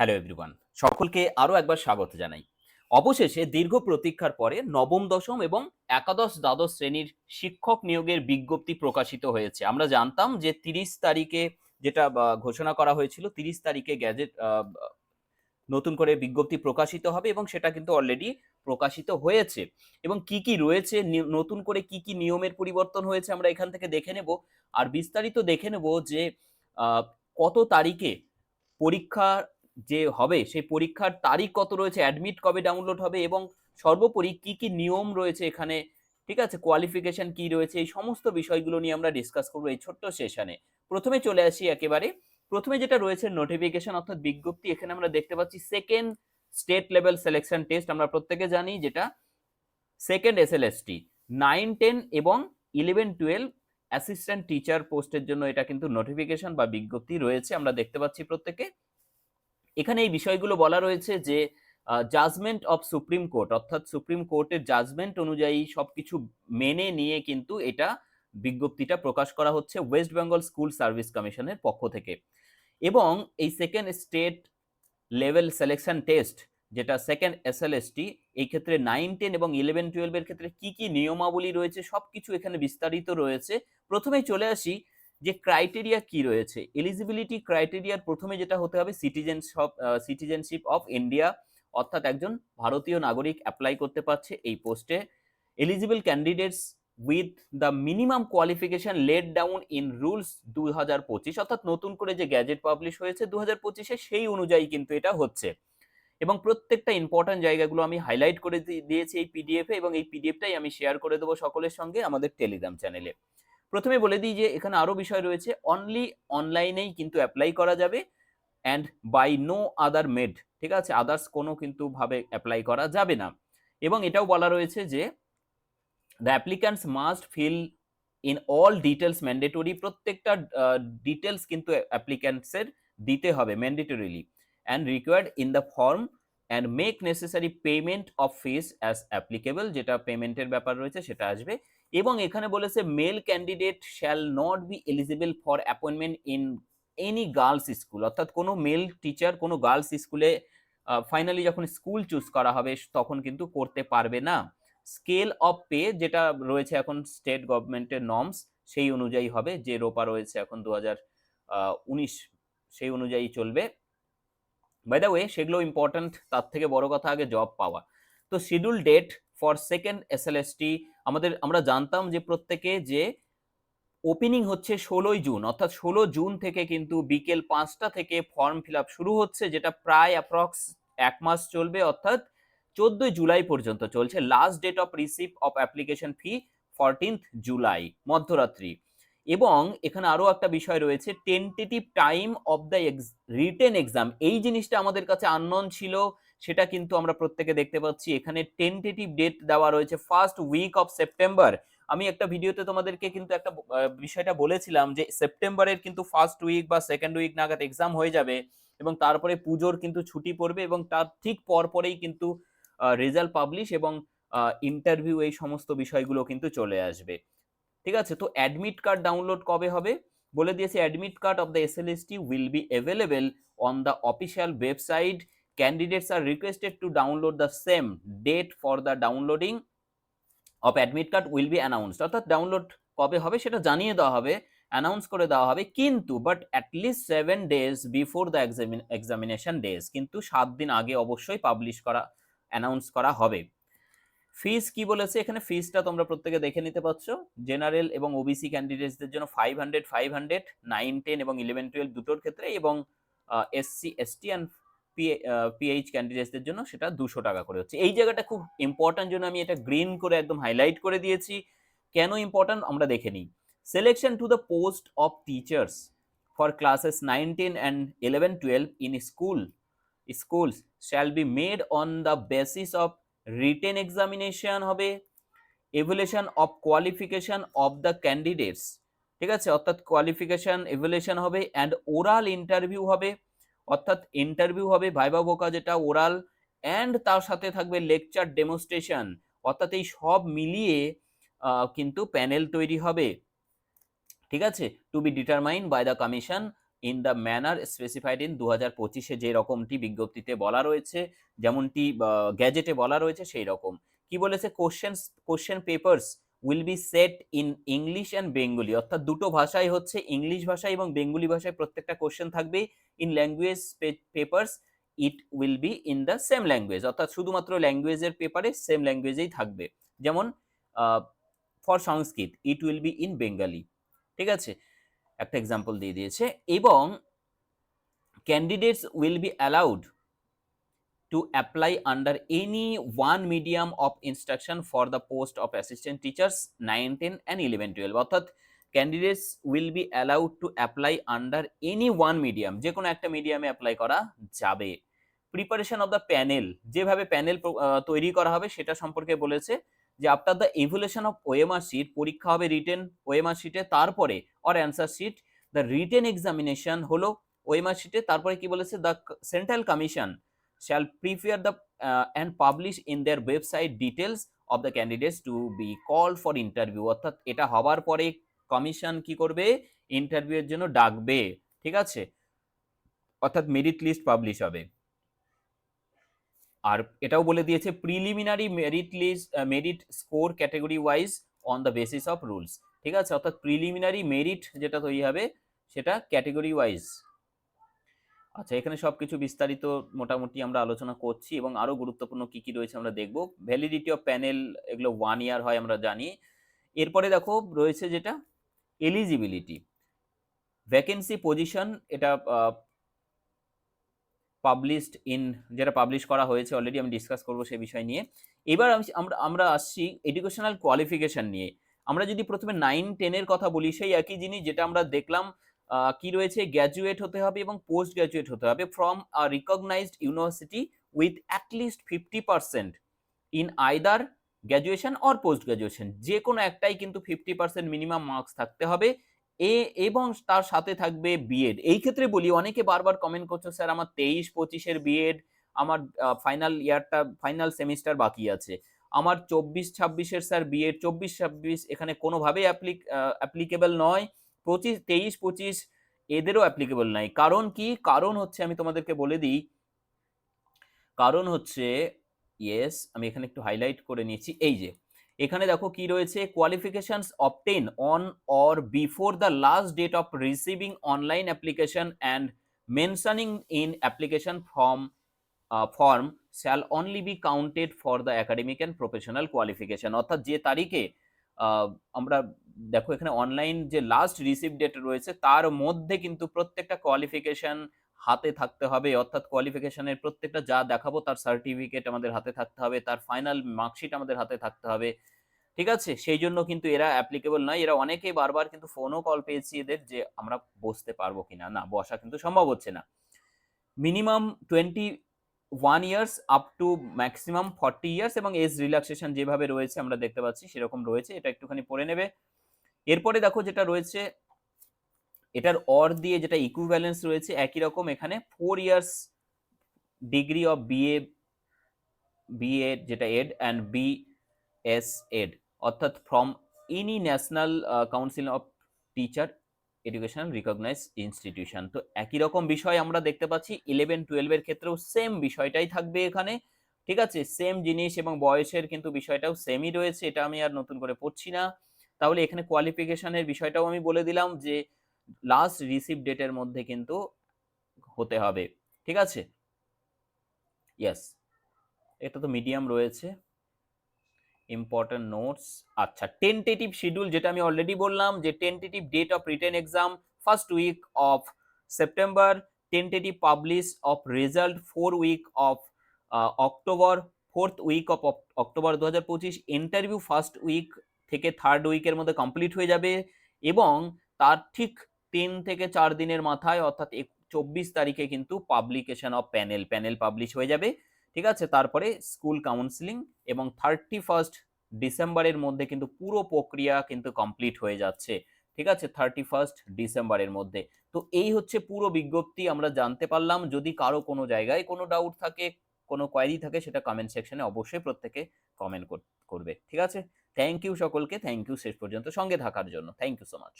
Hello everyone সকলকে আরও একবার স্বাগত জানাই। অবশেষে দীর্ঘ প্রতীক্ষার পরে নবম, দশম এবং একাদশ, দ্বাদশ শ্রেণির শিক্ষক নিয়োগের বিজ্ঞপ্তি প্রকাশিত হয়েছে। আমরা জানতাম যে তিরিশ তারিখে যেটা ঘোষণা করা হয়েছিল, তিরিশ তারিখে গ্যাজেট নতুন করে বিজ্ঞপ্তি প্রকাশিত হবে এবং সেটা কিন্তু অলরেডি প্রকাশিত হয়েছে। এবং কি কি রয়েছে নতুন করে কি কি নিয়মের পরিবর্তন হয়েছে আমরা এখান থেকে দেখে নেব। আর বিস্তারিত দেখে নেব যে কত তারিখে পরীক্ষা যে হবে, সেই পরীক্ষার তারিখ কত রয়েছে অ্যাডমিট কবে ডাউনলোড হবে এবং সর্বোপরি কি কি নিয়ম রয়েছে এখানে, ঠিক আছে? কোয়ালিফিকেশন কি রয়েছে? এই সমস্ত বিষয়গুলো নিয়ে আমরা ডিসকাস করব এই ছোট্ট সেশনে প্রথমে চলে আসি একেবারে। প্রথমে যেটা রয়েছে নোটিফিকেশন অর্থাৎ বিজ্ঞপ্তি, এখানে আমরা দেখতে পাচ্ছি second state level selection test আমরা প্রত্যেকে জানি যেটা second S L SLST nine ten এবং ইলেভেন টুয়েলভ অ্যাসিস্ট্যান্ট টিচার পোস্টের জন্য এটা কিন্তু নোটিফিকেশন বা বিজ্ঞপ্তি রয়েছে, আমরা দেখতে পাচ্ছি প্রত্যেকে। এখানে এই বিষয়গুলো বলা রয়েছে যে জাজমেন্ট অফ সুপ্রিম কোর্ট অর্থাৎ সুপ্রিম কোর্টের জাজমেন্ট অনুযায়ী সবকিছু মেনে নিয়ে কিন্তু এটা বিজ্ঞপ্তিটা প্রকাশ করা হচ্ছে ওয়েস্ট বেঙ্গল স্কুল সার্ভিস কমিশনের পক্ষ থেকে। এবং এই second state level selection test যেটা সেকেন্ড এসএলএসটি এই ক্ষেত্রে নাইন টেন এবং ইলেভেন টুয়েলভের ক্ষেত্রে কি কি নিয়মাবলী রয়েছে সবকিছু এখানে বিস্তারিত রয়েছে। প্রথমেই চলে আসি যে ক্রাইটেরিয়া কি রয়েছে? এলিজিবিলিটি ক্রাইটেরিয়ার প্রথমে যেটা হতে হবে সিটিজেনশিপ সিটিজেনশিপ অফ ইন্ডিয়া অর্থাৎ একজন ভারতীয় নাগরিক অ্যাপ্লাই করতে পারছে এই পোস্টে eligible candidates with the minimum qualification laid down in rules দু হাজার পঁচিশ, অর্থাৎ নতুন করে যে গ্যাজেট পাবলিশ হয়েছে দু হাজার পঁচিশে, সেই অনুযায়ী কিন্তু এটা হচ্ছে। এবং প্রত্যেকটা ইম্পর্ট্যান্ট জায়গাগুলো আমি হাইলাইট করে দিয়েছি এই পিডিএফে এবং এই পিডিএফটাই আমি শেয়ার করে দেবো সকলের সঙ্গে আমাদের টেলিগ্রাম চ্যানেলে প্রথমে বলে দিই যে এখানে আরও বিষয় রয়েছে অনলি অনলাইনেই কিন্তু অ্যাপ্লাই করা যাবে and by no other mode ঠিক আছে? আদার্স কোনো কিন্তু ভাবে অ্যাপ্লাই করা যাবে না। এবং এটাও বলা রয়েছে যে the applicants must fill in all details mandatory প্রত্যেকটা ডিটেলস কিন্তু অ্যাপ্লিক্যান্টসের দিতে হবে mandatorily and required in the form and make necessary payment of fees as applicable যেটা পেমেন্টের ব্যাপার রয়েছে, সেটা আসবে। এবং এখানে বলেছে male candidate shall not be eligible for appointment in any girls school অর্থাৎ কোনো মেল টিচার কোনো গার্লস স্কুলে ফাইনালি যখন স্কুল চুজ করা হবে, তখন কিন্তু করতে পারবে না। স্কেল অফ পে যেটা রয়েছে এখন স্টেট গভর্নমেন্টের নর্মস সেই অনুযায়ী হবে। যে রোপা রয়েছে এখন দু উনিশ, সেই অনুযায়ী চলবে। বাই দ্য ওয়ে সেগুলো ইম্পর্ট্যান্ট তার থেকে বড় কথা আগে জব পাওয়া। তো schedule date for second SLST, আমাদের, আমরা জানতাম যে প্রত্যেকে যে ওপেনিং হচ্ছে ষোলোই জুন, অর্থাৎ ষোলো জুন থেকে কিন্তু বিকেল পাঁচটা থেকে ফর্ম ফিল শুরু হচ্ছে, যেটা প্রায় অ্যাপ্রক্স এক মাস চলবে, অর্থাৎ চোদ্দই জুলাই পর্যন্ত চলছে। Last date of receive of application fee fourteenth July, মধ্যরাত্রি। এবং এখানে আরও একটা বিষয় রয়েছে tentative time of the written exam এই জিনিসটা আমাদের কাছে আননন ছিল সেটা কিন্তু আমরা প্রত্যেকে দেখতে পাচ্ছি। এখানে টেন্টেটিভ ডেট দেওয়া রয়েছে ফার্স্ট উইক অফ সেপ্টেম্বর আমি একটা ভিডিওতে তোমাদেরকে কিন্তু একটা বিষয়টা বলেছিলাম যে সেপ্টেম্বরের কিন্তু ফার্স্ট উইক বা সেকেন্ড উইক নাগাদ এক্সাম হয়ে যাবে এবং তারপরে পুজোর কিন্তু ছুটি পড়বে এবং তার ঠিক পর পরেই কিন্তু রেজাল্ট পাবলিশ এবং ইন্টারভিউ এই সমস্ত বিষয়গুলো কিন্তু চলে আসবে। ঠিক আছে? তো অ্যাডমিট কার্ড ডাউনলোড কবে হবে? বলে দিয়েছে admit card of the SLST will be available on the official website candidates are requested to download the same date for the downloading of admit card will be announced অর্থাৎ download কবে হবে সেটা জানিয়ে দেওয়া হবে অ্যানাউন্স করে দেওয়া হবে, কিন্তু but at least seven days before the examination days কিন্তু সাত দিন আগে অবশ্যই পাবলিশ করা অ্যানাউন্স করা হবে। ফিস কি বলেছে? এখানে ফিসটা তোমরা প্রত্যেকে দেখে নিতে পারছ। জেনারেল এবং ওবিসি ক্যান্ডিডেটসদের জন্য five hundred five hundred nine ten এবং ইলেভেন টুয়েলভ দুটোর ক্ষেত্রে এবং এসসি এসটি অ্যান্ড পিএইচ ক্যান্ডিডেটসদের জন্য সেটা দুশো টাকা করে হচ্ছে। এই জায়গাটা খুব ইম্পর্ট্যান্ট জন্য আমি এটা গ্রিন করে একদম হাইলাইট করে দিয়েছি। কেন ইম্পর্ট্যান্ট আমরা দেখে নিই। Selection to the post of teachers for classes nineteen and eleven twelve in school schools shall be made on the basis of written examination হবে। Evaluation of qualification of the candidates ঠিক আছে? অর্থাৎ qualification evaluation হবে and oral interview হবে। অর্থাৎ interview হবে viva ভোকা যেটা oral and তার সাথে থাকবে লেকচার ডেমনস্ট্রেশন অর্থাৎ এই সব মিলিয়ে কিন্তু প্যানেল তৈরি হবে। ঠিক আছে? To be determine by the commission in the manner specified in দু হাজার পঁচিশে যে রকমটি বিজ্ঞপ্তিতে বলা রয়েছে, যেমনটি গ্যাজেটে বলা রয়েছে, সেই রকম। কি বলেছে? Question question papers will be set in English and Bengali অর্থাৎ দুটো ভাষাই হচ্ছে ইংলিশ ভাষা এবং বেঙ্গলি ভাষায় প্রত্যেকটা কোশ্চেন থাকবে in language papers it will be in the same language অর্থাৎ শুধুমাত্র ল্যাঙ্গুয়েজের পেপারে সেম ল্যাঙ্গুয়েজেই থাকবে। যেমন for Sanskrit it will be in Bengali ঠিক আছে? একটা এক্সাম্পল দিয়ে দিয়েছে। এবং candidates will be allowed to apply under any one medium of instruction for the post of assistant teachers 9 10 and 11 12 অর্থাৎ candidates will be allowed to apply under any one medium যে কোনো একটা মিডিয়ামে অ্যাপ্লাই করা যাবে। প্রিপারেশন অফ দ্য প্যানেল যেভাবে panel তৈরি করা হবে সেটা সম্পর্কে বলেছে যে after the evaluation of OMR sheet পরীক্ষা হবে রিটেন ওএমআর শিটে তারপরে or answer sheet the written examination হলো ওএমআর শিটে তারপরে কি বলেছে? The central commission shall prepare the uh, and publish in their website details of the candidates to be called for interview. অর্থাৎ এটা হবার পরে কমিশন কি করবে? ইন্টারভিউ এর জন্য ডাকবে। ঠিক আছে? অর্থাৎ মেরিট লিস্ট পাবলিশ হবে। আর এটাও বলে দিয়েছে preliminary merit list merit score category wise on the basis of rules ঠিক আছে? অর্থাৎ প্রিলিমিনারি মেরিট যেটা তৈরি হবে সেটা ক্যাটাগরি ওয়াইজ আচ্ছা এখানে সবকিছু বিস্তারিত মোটামুটি আমরা আলোচনা করছি এবং আরও গুরুত্বপূর্ণ কি কি রয়েছে আমরা দেখব। ভ্যালিডিটি অফ প্যানেল এগুলো ওয়ান ইয়ার হয় আমরা জানি। এরপরে দেখো, রয়েছে যেটা এলিজিবিলিটি ভ্যাকেন্সি পজিশন এটা পাবলিশড ইন যেটা পাবলিশ করা হয়েছে অলরেডি আমি ডিসকাস করব সে বিষয় নিয়ে। এবার আমরা আমরা আসছি এডুকেশনাল কোয়ালিফিকেশন নিয়ে। আমরা যদি প্রথমে নাইন টেনের কথা বলি, সেই একই জিনিস যেটা আমরা দেখলাম কি রয়েছে? গ্র্যাজুয়েট হতে হবে এবং পোস্ট গ্র্যাজুয়েট হতে হবে from a recognised university with at least fifty percent in either graduation or post graduation যে কোনো একটাই কিন্তু ফিফটি পার্সেন্ট মিনিমাম মার্কস থাকতে হবে। এ এবং তার সাথে থাকবে বিএড এই ক্ষেত্রে বলি, অনেকে বারবার কমেন্ট করছ, স্যার, আমার তেইশ পঁচিশের বিএড আমার ফাইনাল ইয়ারটা ফাইনাল সেমিস্টার বাকি আছে। আমার চব্বিশ ছাব্বিশের স্যার বিএড চব্বিশ ছাব্বিশ এখানে কোনোভাবেই অ্যাপ্লিকেবল নয়। পঁচিশ, তেইশ, পঁচিশ এদেরও অ্যাপ্লিকেবল নাই। কারণ কি? কারণ হচ্ছে আমি তোমাদেরকে বলে দিই, কারণ হচ্ছে ইয়েস আমি এখানে একটু হাইলাইট করে নিয়েছি। এই যে, এখানে দেখো কি রয়েছে? Qualifications obtain on or before the last date of receiving online application and mentioning in application form form shall only be counted for the academic and professional qualification অর্থাৎ যে তারিখে আমরা দেখো এখানে অনলাইন যে লাস্ট রিসিভ ডেট রয়েছে, তার মধ্যে কিন্তু প্রত্যেকটা কোয়ালিফিকেশন হাতে থাকতে হবে। অর্থাৎ কোয়ালিফিকেশনের প্রত্যেকটা যা দেখাবো, তার সার্টিফিকেট আমাদের হাতে থাকতে হবে, তার ফাইনাল মার্কশিট আমাদের হাতে থাকতে হবে। ঠিক আছে? সেই জন্য কিন্তু এরা অ্যাপ্লিকেবল নয়। এরা অনেকেই বারবার কিন্তু ফোনও কল পেয়েছি এদের যে আমরা বসতে পারব কিনা, না, বসা কিন্তু সম্ভব হচ্ছে না। Minimum twenty one years up to maximum forty years এবং এজ রিল্যাক্সেশন যেভাবে রয়েছে আমরা দেখতে পাচ্ছি সেরকম রয়েছে, এটা একটুখানি পড়ে নেবে। এরপরে দেখো যেটা রয়েছে, এটার অর দিয়ে যেটা ইকুইভ্যালেন্স রয়েছে একই রকম এখানে four years degree of BA BA যেটা Ed and B S Ed অর্থাৎ from any National Council of Teacher Education recognise institution তো একই রকম বিষয় আমরা দেখতে পাচ্ছি ইলেভেন টুয়েলভের ক্ষেত্রেও সেম বিষয়টাই থাকবে এখানে। ঠিক আছে? সেম জিনিস এবং বয়সের কিন্তু বিষয়টাও সেমই রয়েছে, এটা আমি আর নতুন করে পড়ছি না। তাহলে এখানে কোয়ালিফিকেশনের বিষয়টাও আমি বলে দিলাম যে লাস্ট রিসিভ ডেটের মধ্যে কিন্তু হতে হবে। ঠিক আছে? ইয়েস এটা তো মিডিয়াম রয়েছে। ইম্পর্টেন্ট নোটস আচ্ছা টেন্টেটিভ শিডিউল যেটা আমি অলরেডি বললাম যে tentative date of written exam first week of September tentative publish of result four week of October fourth week of October দু হাজার পঁচিশ ইন্টারভিউ ফার্স্ট উইক থেকে থার্ড উইকের মধ্যে কমপ্লিট হয়ে যাবে এবং তার ঠিক তিন থেকে চার দিনের মাথায় অর্থাৎ চব্বিশ তারিখে কিন্তু publication of panel panel publish হয়ে যাবে। ঠিক আছে? তারপরে স্কুল কাউন্সিলিং এবং থার্টি ফার্স্ট ডিসেম্বরের মধ্যে কিন্তু পুরো প্রক্রিয়া কিন্তু কমপ্লিট হয়ে যাচ্ছে। ঠিক আছে? থার্টি ফার্স্ট ডিসেম্বরের মধ্যে। তো এই হচ্ছে পুরো বিজ্ঞপ্তি, আমরা জানতে পারলাম। যদি কারও কোনো জায়গায় কোনো ডাউট থাকে, কোনো কোয়ারি থাকে, সেটা কমেন্ট সেকশনে অবশ্যই প্রত্যেকে কমেন্ট করবে। ঠিক আছে? থ্যাংক ইউ সকলকে। থ্যাংক ইউ শেষ পর্যন্ত সঙ্গে থাকার জন্য। Thank you so much